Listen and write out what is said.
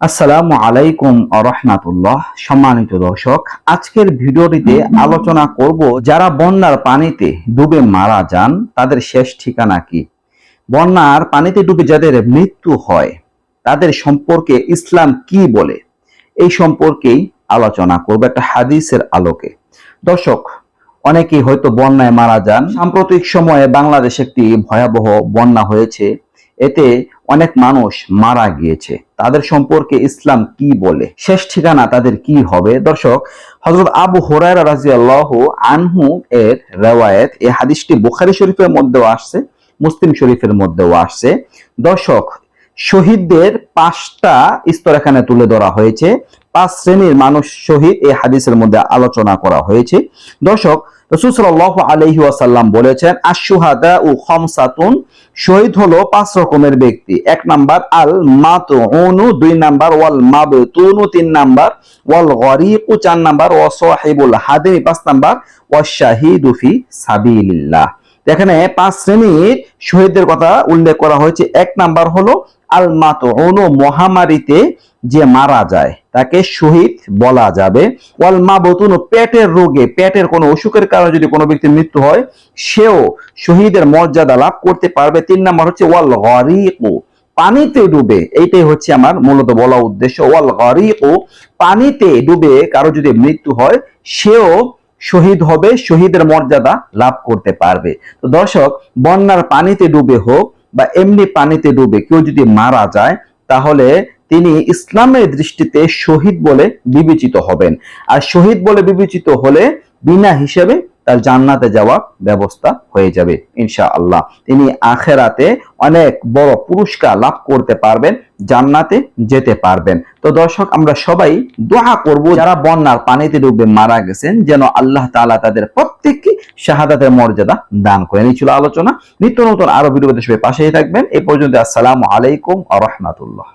আসসালামু আলাইকুম রহমাতুল্লাহ। সম্মানিত দর্শক, আজকের ভিডিওটিতে আলোচনা করব যারা বন্যার পানিতে ডুবে মারা যান, তাদের শেষ ঠিকানা কি? বন্যার পানিতে ডুবে যাদের মৃত্যু হয়, তাদের সম্পর্কে ইসলাম কি বলে? এই সম্পর্কেই আলোচনা করব একটা হাদিসের আলোকে। দর্শক, অনেকেই হয়তো বন্যায় মারা যান। সাম্প্রতিক সময়ে বাংলাদেশে একটি ভয়াবহ বন্যা হয়েছে। এতে অনেক মানুষ মারা গিয়েছে। তাদের সম্পর্কে ইসলাম কি বলে? শেষ ঠিকানা তাদের কি হবে? দর্শক হজরত আবু হরাইরা রাজি আল্লাহ আনহু এর রেওয়ায়েত এই হাদিসটি বোখারি শরীফের মধ্যেও আসছে, মুসলিম শরীফের মধ্যেও আসছে। দর্শক, শহীদদের পাঁচটা স্তর এখানে তুলে ধরা হয়েছে। পাঁচ শ্রেণির মানুষ শহীদ এই হাদিসের মধ্যে আলোচনা করা হয়েছে। দর্শক, রসুল সাল্লাহ আলহি ওয়াসাল্লাম বলেছেন আশুহাদা ও খমসাতুন শহীদ হলো পাঁচ রকমের ব্যক্তি। এক নাম্বার আল মাতুনু দুই নাম্বার ওয়াল মাবতুনু তিন নাম্বার ওয়াল গরিকু চার নাম্বার ওয়া সাহিবুল হাদিমি পাঁচ নাম্বার ওয়া শাহিদু ফি সাবিলিল্লাহ। এখানে পাঁচ শ্রেণির শহীদদের কথা উল্লেখ করা হয়েছে। এক নাম্বার হলো আল মাতুনু মহামারীতে যে মারা যায়, তাকে শহীদ বলা যাবে। ওয়াল মাবতুনু পেটের রোগে, পেটের কোনো অসুখের কারণে যদি কোনো ব্যক্তির মৃত্যু হয়, সেও শহীদের মর্যাদা লাভ করতে পারবে। তিন নাম্বার হচ্ছে ওয়াল গরিকু পানিতে ডুবে। এইটাই হচ্ছে আমার মূলত বলা উদ্দেশ্য। ওয়াল গরিকু পানিতে ডুবে কারও যদি মৃত্যু হয়, সেও শহীদ হবে, শহীদের মর্যাদা লাভ করতে পারবে। তো দর্শক, বন্যার পানিতে ডুবে হোক বা এমনি পানিতে ডুবে কেউ যদি মারা যায়, তাহলে তিনি ইসলামের দৃষ্টিতে শহীদ বলে বিবেচিত হবেন। আর শহীদ বলে বিবেচিত হলে বিনা হিসেবে তার জান্নাতে যাওয়ার ব্যবস্থা হয়ে যাবে ইনশা আল্লাহ তিনি আখেরাতে অনেক বড় পুরস্কার লাভ করতে পারবেন, জান্নাতে যেতে পারবেন। তো দর্শক, আমরা সবাই দোয়া করব, যারা বন্যার পানিতে ডুবে মারা গেছেন, যেন আল্লাহ তাআলা তাদের প্রত্যেককে শাহাদাতের মর্যাদা দান করেন। এই ছিল আলোচনা। নিত্য নতুন আরও ভিডিও সবাই পাশেই থাকবেন। এই পর্যন্ত, আসসালামু আলাইকুম আ রহমাতুল্লাহ।